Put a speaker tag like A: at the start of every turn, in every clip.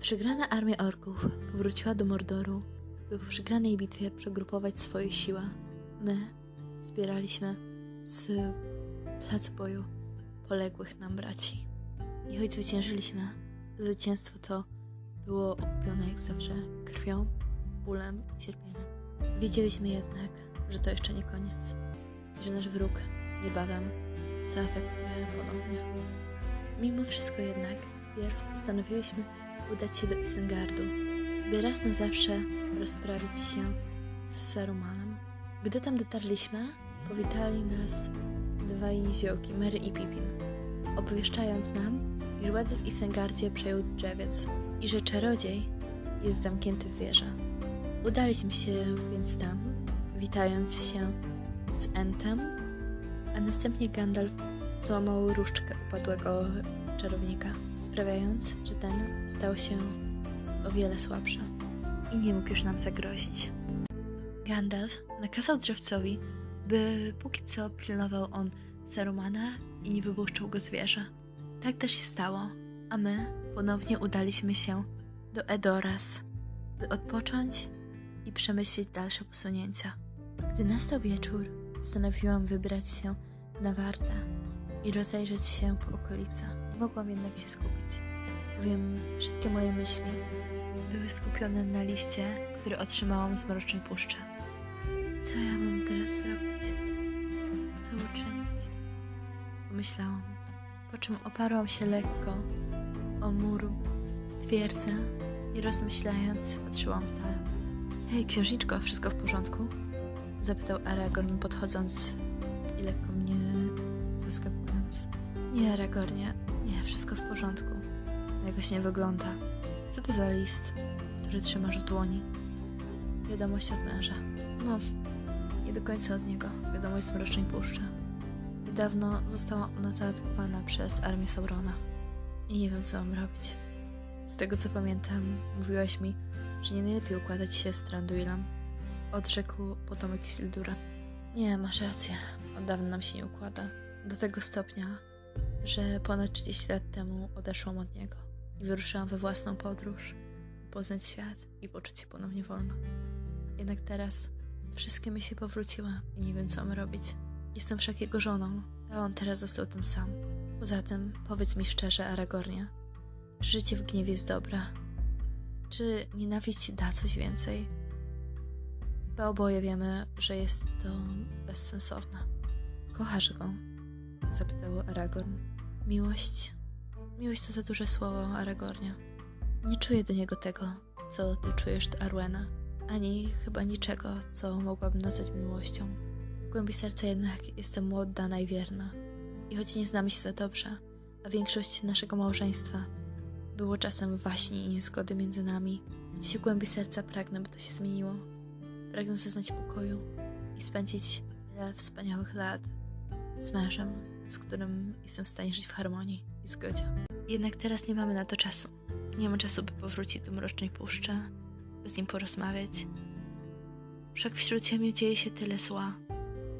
A: przegrana armia orków powróciła do Mordoru, by po przegranej bitwie przegrupować swoje siły. My zbieraliśmy z placu boju poległych nam braci. I choć zwyciężyliśmy, zwycięstwo to było okupione jak zawsze krwią, bólem i cierpieniem. Wiedzieliśmy jednak, że to jeszcze nie koniec że nasz wróg niebawem zaatakuje ponownie. Mimo wszystko jednak, wpierw postanowiliśmy udać się do Isengardu, by raz na zawsze rozprawić się z Sarumanem. Gdy tam dotarliśmy, powitali nas dwaj niziołki, Mary i Pippin, obwieszczając nam, iż władzę w Isengardzie przejął drzewiec i że czarodziej jest zamknięty w wieży. Udaliśmy się więc tam, witając się z Entem, a następnie Gandalf złamał różdżkę upadłego czarownika, sprawiając, że ten stał się o wiele słabszy i nie mógł już nam zagrozić. Gandalf nakazał drzewcowi, by póki co pilnował on Sarumana i nie wypuszczał go z wieży. Tak też się stało, a my ponownie udaliśmy się do Edoras, by odpocząć i przemyśleć dalsze posunięcia. Gdy nastał wieczór, postanowiłam wybrać się na wartę i rozejrzeć się po okolicy. Nie mogłam jednak się skupić, bowiem wszystkie moje myśli były skupione na liście, który otrzymałam z Mrocznej Puszczy. Co ja mam teraz zrobić? Co uczynić? Pomyślałam, po czym oparłam się lekko o mur twierdzy i rozmyślając patrzyłam w dal. Hej, księżniczko, wszystko w porządku? Zapytał Aragorn podchodząc i lekko mnie zaskakując. Nie, Aragornie, nie, wszystko w porządku. Jakoś nie wygląda. Co to za list, który trzymasz w dłoni? Wiadomość od męża. No, nie do końca od niego. Wiadomość z Mrocznej Puszczy. Niedawno została ona zaatakowana przez armię Saurona. I nie wiem, co mam robić. Z tego, co pamiętam, mówiłaś mi, że nie najlepiej układać się z Tranduilem. Odrzekł potomek Isildura. Nie, masz rację. Od dawna nam się nie układa. Do tego stopnia, że ponad 30 lat temu odeszłam od niego i wyruszyłam we własną podróż, poznać świat i poczuć się ponownie wolno. Jednak teraz wszystkie myśli powróciły i nie wiem, co mam robić. Jestem wszak jego żoną, a on teraz został tym sam. Poza tym, powiedz mi szczerze, Aragornie, czy życie w gniewie jest dobre? Czy nienawiść da coś więcej? Chyba oboje wiemy, że jest to bezsensowne. Kochasz go? Zapytał Aragorn. Miłość? Miłość to za duże słowo, Aragornie. Nie czuję do niego tego, co ty czujesz do Arwena, ani chyba niczego, co mogłabym nazwać miłością. W głębi serca jednak jestem mu oddana i wierna. I choć nie znamy się za dobrze, a większość naszego małżeństwa było czasem waśni i niezgody między nami, gdzieś w głębi serca pragnę, by to się zmieniło. Pragnę zaznać pokoju i spędzić wiele wspaniałych lat z mężem, z którym jestem w stanie żyć w harmonii i zgodzie. Jednak teraz nie mamy na to czasu. Nie mamy czasu, by powrócić do Mrocznej Puszczy, by z nim porozmawiać. Wszak wśród ziemi dzieje się tyle zła,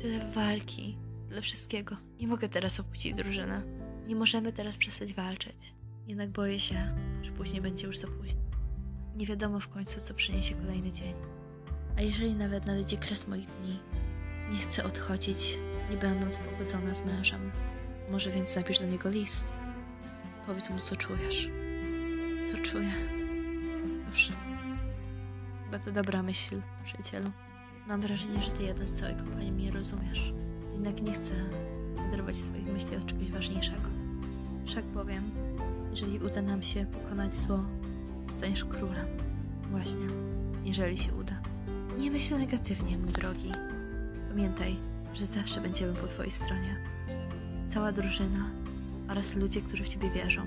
A: tyle walki, tyle wszystkiego. Nie mogę teraz opuścić drużyny. Nie możemy teraz przestać walczyć. Jednak boję się, że później będzie już za późno. Nie wiadomo w końcu, co przyniesie kolejny dzień. A jeżeli nawet nadejdzie kres moich dni, nie chcę odchodzić, nie będąc pogodzona z mężem. Może więc napisz do niego list. Powiedz mu, co czujesz. Co czuję. Cóż, chyba to dobra myśl, przyjacielu. Mam wrażenie, że ty jedna z całej kompanii mnie rozumiesz. Jednak nie chcę oderwać twoich myśli od czegoś ważniejszego. Wszak powiem, jeżeli uda nam się pokonać zło, staniesz królem. Właśnie, jeżeli się uda. Nie myśl negatywnie, mój drogi. Pamiętaj, że zawsze będziemy po twojej stronie. Cała drużyna oraz ludzie, którzy w ciebie wierzą.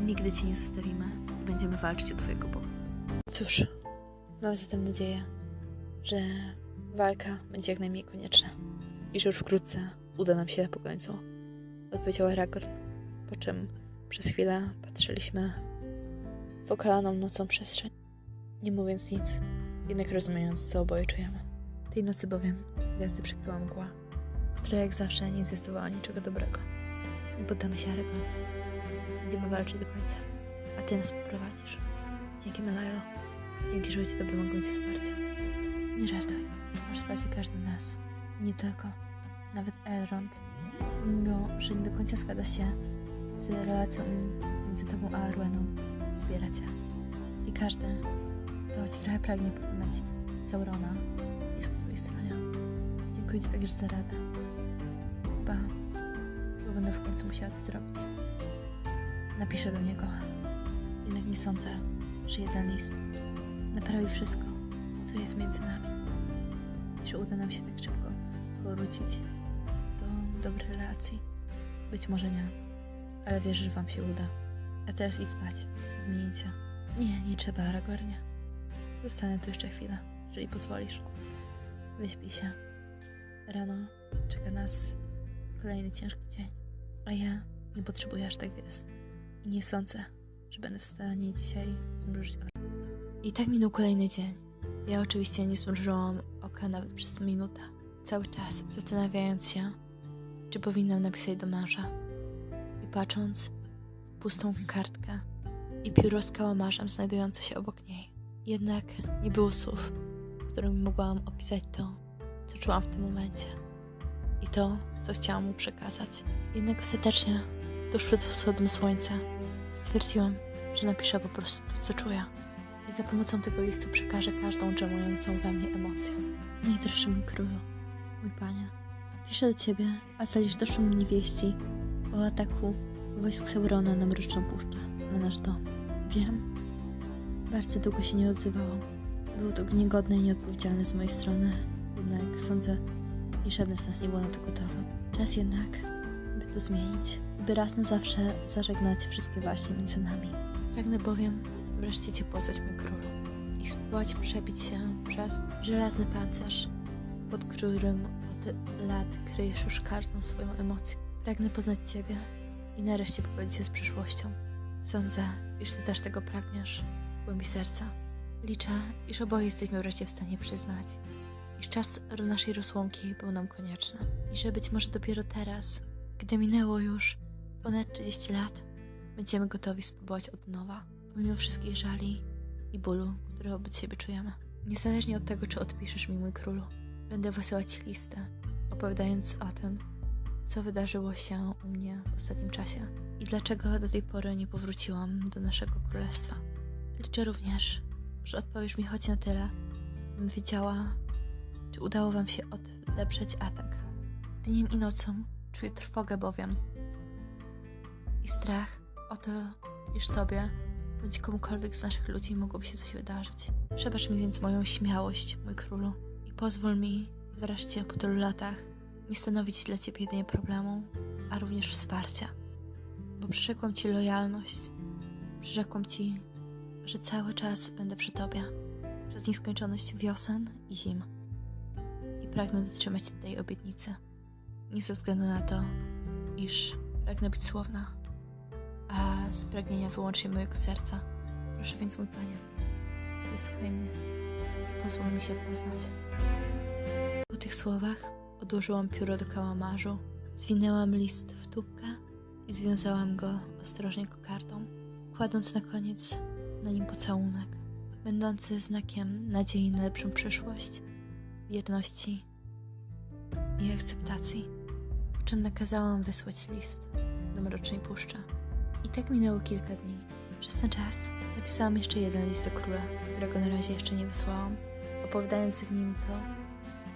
A: Nigdy cię nie zostawimy i będziemy walczyć o twojego boku. Cóż, mam zatem nadzieję, że walka będzie jak najmniej konieczna i że już wkrótce uda nam się po końcu. Odpowiedział Aragorn, po czym przez chwilę patrzyliśmy w okalaną nocą przestrzeń, nie mówiąc nic, jednak rozumiejąc, co oboje czujemy. Tej nocy bowiem gwiazdy przykryła mgła, która jak zawsze nie zwiastowała niczego dobrego. Nie poddamy się Aragorn. Będziemy walczyć do końca. a ty nas poprowadzisz. Dzięki Melelo. Dzięki, że ci tobie mogą być wsparcia. Nie żartuj. Masz wsparcie każdy nas. I nie tylko. Nawet Elrond. Mimo, że nie do końca zgadza się z relacją między tobą a Arweną, wspiera cię. I każdy, kto choć trochę pragnie pokonać Saurona, Dziękuję ci także za radę. Chyba, bo będę w końcu musiała to zrobić. Napiszę do niego. Jednak nie sądzę, że jeden list naprawi wszystko, co jest między nami. I że uda nam się tak szybko powrócić do dobrej relacji. Być może nie, ale wierzę, że wam się uda. A teraz idź spać. Zmienić. Nie, nie trzeba, Aragornie. Zostanę tu jeszcze chwilę, jeżeli pozwolisz. Wyśpij się. Rano czeka nas kolejny ciężki dzień. A ja nie potrzebuję aż tak wiele snu. I nie sądzę, że będę w stanie dzisiaj zmrużyć oczy. I tak minął kolejny dzień. Ja oczywiście nie zmrużyłam oka nawet przez minutę. Cały czas zastanawiając się, czy powinnam napisać do męża. I patrząc w pustą kartkę i pióro z kałamarzem znajdujące się obok niej. Jednak nie było słów, którymi mogłam opisać to, co czułam w tym momencie. I to, co chciałam mu przekazać. Jednak ostatecznie, tuż przed wschodem słońca, stwierdziłam, że napiszę po prostu to, co czuję. I za pomocą tego listu przekażę każdą drzemiącą we mnie emocję. Najdroższy mój królu, mój panie, piszę do ciebie, a zalisz doszło mnie wieści o ataku wojsk Saurona na Mroczną Puszczę, na nasz dom. Wiem, bardzo długo się nie odzywałam. Było to niegodne i nieodpowiedzialne z mojej strony, jednak sądzę, iż żaden z nas nie był na to gotowy. Czas jednak, by to zmienić, by raz na zawsze zażegnać wszystkie waśnie między nami. Pragnę bowiem wreszcie Cię poznać, mój królu, i spróbować przebić się przez żelazny pancerz, pod którym od lat kryjesz już każdą swoją emocję. Pragnę poznać Ciebie i nareszcie pogodzić się z przyszłością. Sądzę, iż Ty też tego pragniesz, w głębi serca. Liczę, iż oboje jesteśmy wreszcie w stanie przyznać, iż czas naszej rozłąki był nam konieczny i że być może dopiero teraz, gdy minęło już ponad 30 lat, będziemy gotowi spróbować od nowa, pomimo wszystkich żali i bólu, które wobec siebie czujemy. Niezależnie od tego, czy odpiszesz mi, mój królu, będę wysyłać listę, opowiadając o tym, co wydarzyło się u mnie w ostatnim czasie i dlaczego do tej pory nie powróciłam do naszego królestwa. Liczę również, że odpowiesz mi choć na tyle, bym wiedziała, czy udało wam się odeprzeć atak. Dniem i nocą czuję trwogę bowiem i strach o to, iż tobie bądź komukolwiek z naszych ludzi mogłoby się coś wydarzyć. Przebacz mi więc moją śmiałość, mój królu, i pozwól mi wreszcie po tylu latach nie stanowić dla ciebie jedynie problemu, a również wsparcia. Bo przyrzekłam ci lojalność, przyrzekłam ci, że cały czas będę przy tobie, przez nieskończoność wiosen i zim. Pragnę dotrzymać tej obietnicy, nie ze względu na to, iż pragnę być słowna, a z pragnienia wyłącznie mojego serca. Proszę więc, mój panie, wysłuchaj mnie, pozwól mi się poznać. Po tych słowach odłożyłam pióro do kałamarzu, zwinęłam list w tubkę i związałam go ostrożnie kokardą, kładąc na koniec na nim pocałunek, będący znakiem nadziei na lepszą przyszłość, wierności i akceptacji. Po czym nakazałam wysłać list do Mrocznej Puszczy. I tak minęło kilka dni. Przez ten czas napisałam jeszcze jeden list do króla, którego na razie jeszcze nie wysłałam, opowiadając w nim to,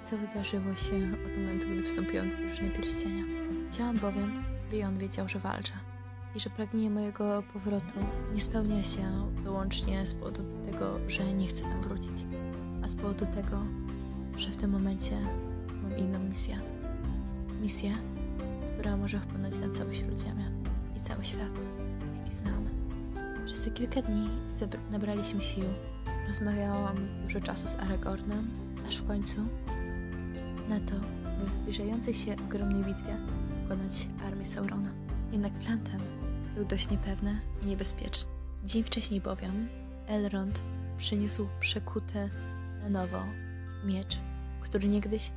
A: co wydarzyło się od momentu, gdy wstąpiłam do drużyny pierścienia. Chciałam bowiem, by on wiedział, że walczę i że pragnienie mojego powrotu nie spełnia się wyłącznie z powodu tego, że nie chcę tam wrócić, a z powodu tego, że w tym momencie inną misję. Misję, która może wpłynąć na całe Śródziemie i cały świat, jaki znamy. Przez te kilka dni nabraliśmy sił. Rozmawiałam dużo czasu z Aragornem, aż w końcu na to, by w zbliżającej się ogromnej bitwie pokonać armię Saurona. Jednak plan ten był dość niepewny i niebezpieczny. Dzień wcześniej bowiem Elrond przyniósł przekuty na nowo miecz, który niegdyś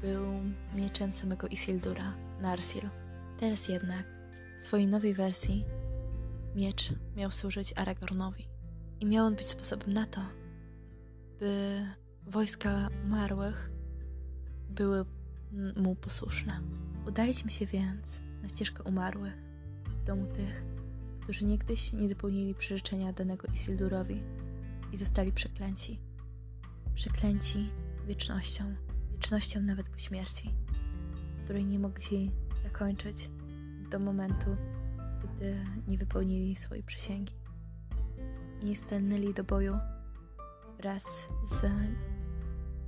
A: był mieczem samego Isildura, Narsil. Teraz jednak w swojej nowej wersji miecz miał służyć Aragornowi. I miał on być sposobem na to, by wojska umarłych były mu posłuszne. Udaliśmy się więc na ścieżkę umarłych, domu tych, którzy niegdyś nie dopełnili przyrzeczenia danego Isildurowi i zostali przeklęci. Przeklęci wiecznością, wiecznością nawet po śmierci, której nie mogli zakończyć do momentu, gdy nie wypełnili swojej przysięgi i nie stanęli do boju wraz z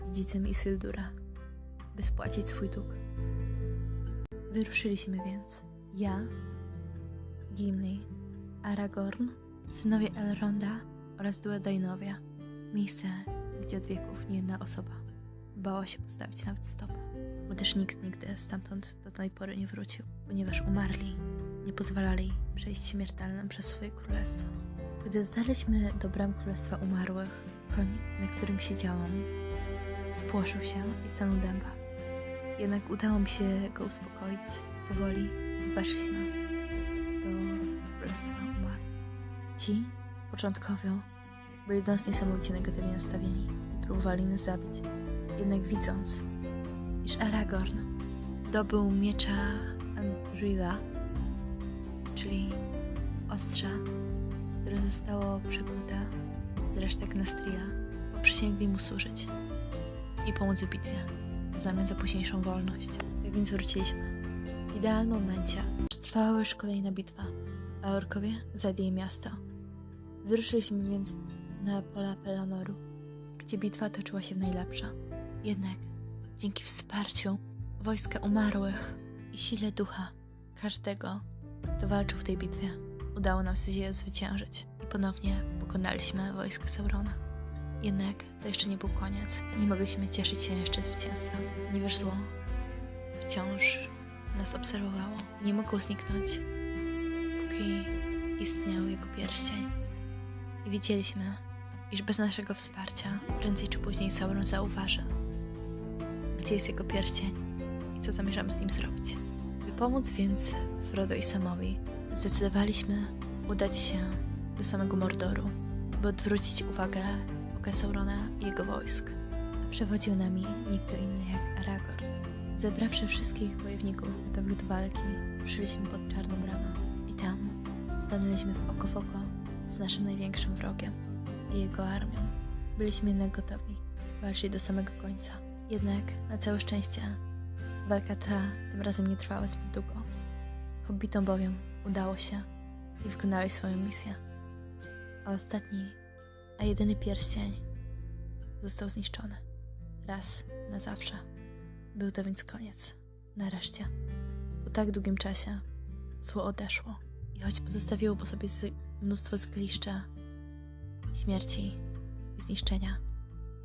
A: dziedzicem Isildura, by spłacić swój dług. Wyruszyliśmy więc. Ja, Gimli, Aragorn, synowie Elronda oraz Duedainowia. Miejsce, gdzie od wieków nie jedna osoba bała się postawić nawet stopę. Też nikt nigdy stamtąd do tej pory nie wrócił, ponieważ umarli nie pozwalali przejść śmiertelnym przez swoje królestwo. Gdy dotarliśmy do bram Królestwa Umarłych, koń, na którym siedziałam, spłoszył się i stanął dęba. Jednak udało mi się go uspokoić. Powoli weszliśmy do Królestwa Umarłych. Ci, początkowo, byli do nas niesamowicie negatywnie nastawieni. Próbowali nas zabić. Jednak widząc, iż Aragorn dobył miecza Andrila, czyli ostrza, które zostało przekute z resztek Nastrila, poprzysięgli mu służyć i pomóc w bitwie w zamian za późniejszą wolność. Tak więc wróciliśmy. W idealnym momencie trwała już kolejna bitwa, a orkowie zajęli miasto. Wyruszyliśmy więc na pola Pelanoru, gdzie bitwa toczyła się w najlepsza. Jednak dzięki wsparciu wojska umarłych i sile ducha każdego, kto walczył w tej bitwie, udało nam się zwyciężyć i ponownie pokonaliśmy wojsko Saurona. Jednak to jeszcze nie był koniec. Nie mogliśmy cieszyć się jeszcze zwycięstwem, ponieważ zło wciąż nas obserwowało. Nie mogło zniknąć, póki istniał jego pierścień. I wiedzieliśmy, iż bez naszego wsparcia prędzej czy później Sauron zauważy, gdzie jest jego pierścień i co zamierzamy z nim zrobić. By pomóc więc Frodo i Samowi, zdecydowaliśmy udać się do samego Mordoru, by odwrócić uwagę oka i jego wojsk. Przewodził nami nikt inny jak Aragorn. Zebrawszy wszystkich bojowników gotowych do walki, ruszyliśmy pod Czarną Bramę i tam stanęliśmy w oko w oko z naszym największym wrogiem i jego armią. Byliśmy jednak gotowi, walczyli do samego końca. Jednak, na całe szczęście, walka ta tym razem nie trwała zbyt długo. Hobbitom bowiem udało się i wykonali swoją misję. A ostatni, a jedyny pierścień został zniszczony. Raz na zawsze. Był to więc koniec. Nareszcie. Po tak długim czasie zło odeszło i choć pozostawiło po sobie mnóstwo zgliszcza, śmierci i zniszczenia,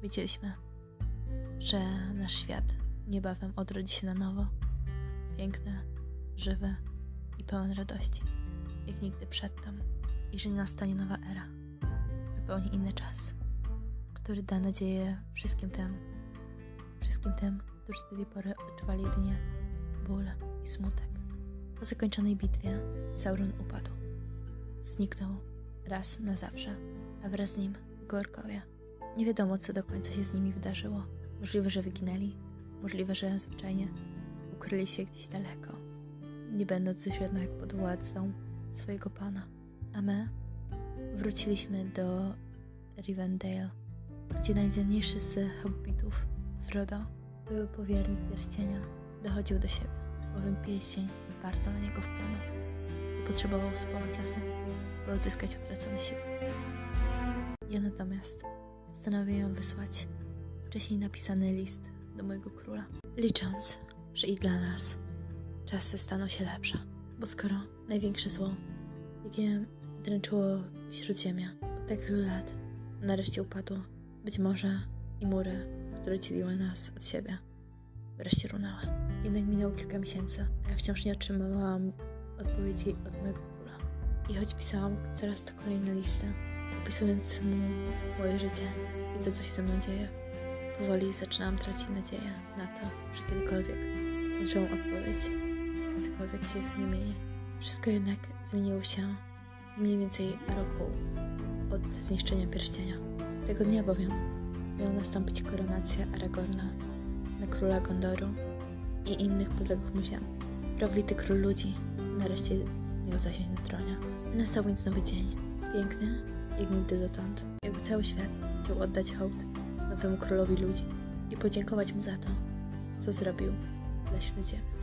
A: wiedzieliśmy, że nasz świat niebawem odrodzi się na nowo. Piękny, żywy i pełen radości, jak nigdy przedtem, i że nastanie nowa era, zupełnie inny czas, który da nadzieję wszystkim tym, wszystkim tym, którzy do tej pory odczuwali jedynie ból i smutek. Po zakończonej bitwie Sauron upadł. Zniknął raz na zawsze, a wraz z nim jego orkowie. Nie wiadomo, co do końca się z nimi wydarzyło. Możliwe, że wyginęli, możliwe, że zwyczajnie ukryli się gdzieś daleko, nie będąc już jednak pod władzą swojego pana. A my wróciliśmy do Rivendale, gdzie najdzielniejszy z hobbitów, Frodo, były powiernik pierścienia, dochodził do siebie, bowiem pieścień bardzo na niego wpłynął i potrzebował sporo czasu, by odzyskać utracone siły. Ja natomiast postanowiłam wysłać wcześniej napisany list do mojego króla, licząc, że i dla nas czasy staną się lepsze, bo skoro największe zło, jakie dręczyło śródziemia od tak wielu lat, nareszcie upadło, być może i mury, które dzieliły nas od siebie, wreszcie runęły. Jednak minęło kilka miesięcy, a ja wciąż nie otrzymywałam odpowiedzi od mojego króla. I choć pisałam coraz to kolejne listy, opisując mu moje życie i to, co się ze mną dzieje, powoli zaczynałam tracić nadzieję na to, że kiedykolwiek otrzymam odpowiedź, cokolwiek się zmieni. Wszystko jednak zmieniło się, mniej więcej roku od zniszczenia pierścienia. Tego dnia bowiem miała nastąpić koronacja Aragorna na króla Gondoru i innych podległych mu ziem. Król ludzi nareszcie miał zasiąść na tronie. Nastał więc nowy dzień, piękny jak nigdy dotąd. Jakby cały świat chciał oddać hołd nowemu królowi ludzi i podziękować mu za to, co zrobił dla śludzie.